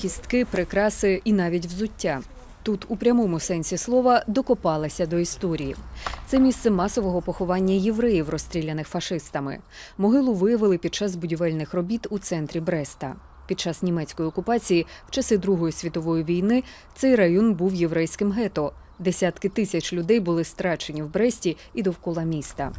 кістки, прикраси і навіть взуття. Тут у прямому сенсі слова докопалися до історії. Це місце масового поховання євреїв, розстріляних фашистами. Могилу виявили під час будівельних робіт у центрі Бреста. Під час німецької окупації в часи Другої світової війни цей район був єврейським гето. Десятки тисяч людей були страчені в Бресті і довкола міста.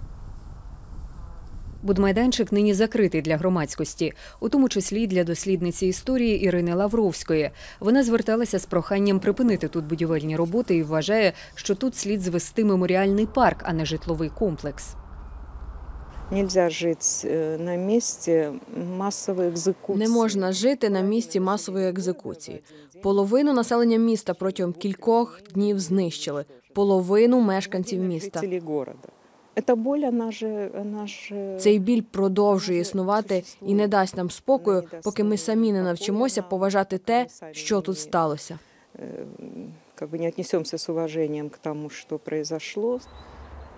Будмайданчик нині закритий для громадськості, у тому числі й для дослідниці історії Ірини Лавровської. Вона зверталася з проханням припинити тут будівельні роботи і вважає, що тут слід звести меморіальний парк, а не житловий комплекс. Нельзя жить э, на месте массовой экзекуции. Не можна жити на місці масової екзекуції. Половину населення міста протягом кількох днів знищили. Половину мешканців міста. Жителей города. Эта боль, она же, она же... Цей біль продовжує існувати і не дасть нам спокою, поки ми самі не навчимося поважати те, що тут сталося. э, Как бы не отнесемся с уважением к тому, что произошло.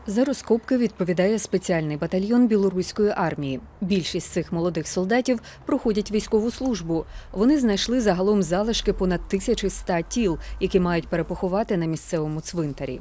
За розкопки відповідає спеціальний батальйон білоруської армії. Більшість цих молодих солдатів проходять військову службу. Вони знайшли загалом залишки понад 1100 тіл, які мають перепоховати на місцевому цвинтарі.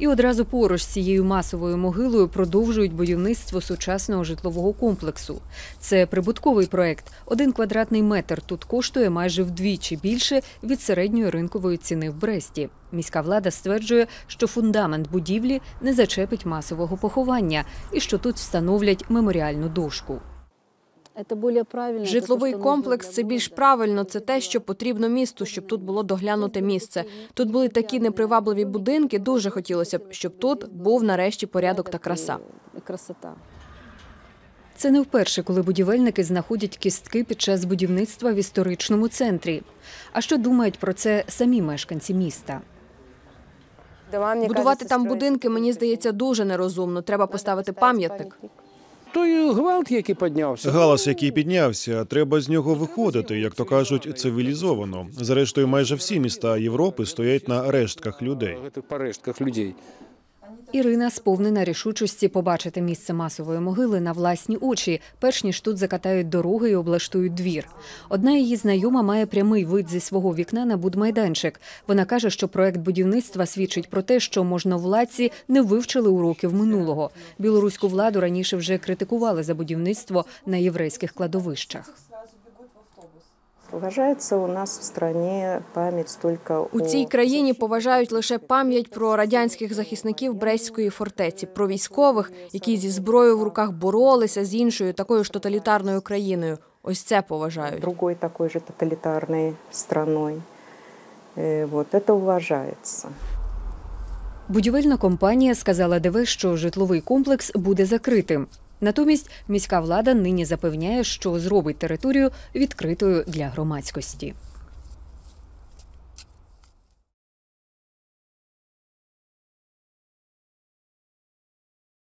І одразу поруч з цією масовою могилою продовжують будівництво сучасного житлового комплексу. Це прибутковий проект. Один квадратний метр тут коштує майже вдвічі більше від середньої ринкової ціни в Бресті. Міська влада стверджує, що фундамент будівлі не зачепить масового поховання і що тут встановлять меморіальну дошку. Более правильно. Житловий комплекс це більш правильно. Це те, що потрібно місту, щоб тут було доглянуте місце. Тут були такі непривабливі будинки. Дуже хотілося б, щоб тут був нарешті порядок та краса. И красота. Це не вперше, коли будівельники знаходять кістки під час будівництва в історичному центрі. А що думають про це самі мешканці міста? Будувати там будинки, мені здається, дуже нерозумно. Треба поставити пам'ятник. Той гвалт, який піднявся. Галас, який піднявся, треба з нього виходити, як то кажуть, цивілізовано. Зрештою, майже всі міста Європи стоять на рештках людей. В цих людей. Ірина сповнена рішучості побачити місце масової могили на власні очі, перш ніж тут закатають дороги і облаштують двір. Одна її знайома має прямий вид зі свого вікна на будмайданчик. Вона каже, що проект будівництва свідчить про те, що можновладці не вивчили уроків минулого. Білоруську владу раніше вже критикували за будівництво на єврейських кладовищах. Уважается у нас в стране память только У цій країні поважають лише пам'ять про радянських захисників Брестської фортеці, про військових, які зі зброєю в руках боролися з іншою такою ж тоталітарною країною. Ось це поважають. другой такой же тоталитарной страной. Э, Вот это уважается. Будівельна компанія сказала ДВ, що житловий комплекс буде закритим. Натомість міська влада нині запевняє, що зробить територію відкритою для громадськості.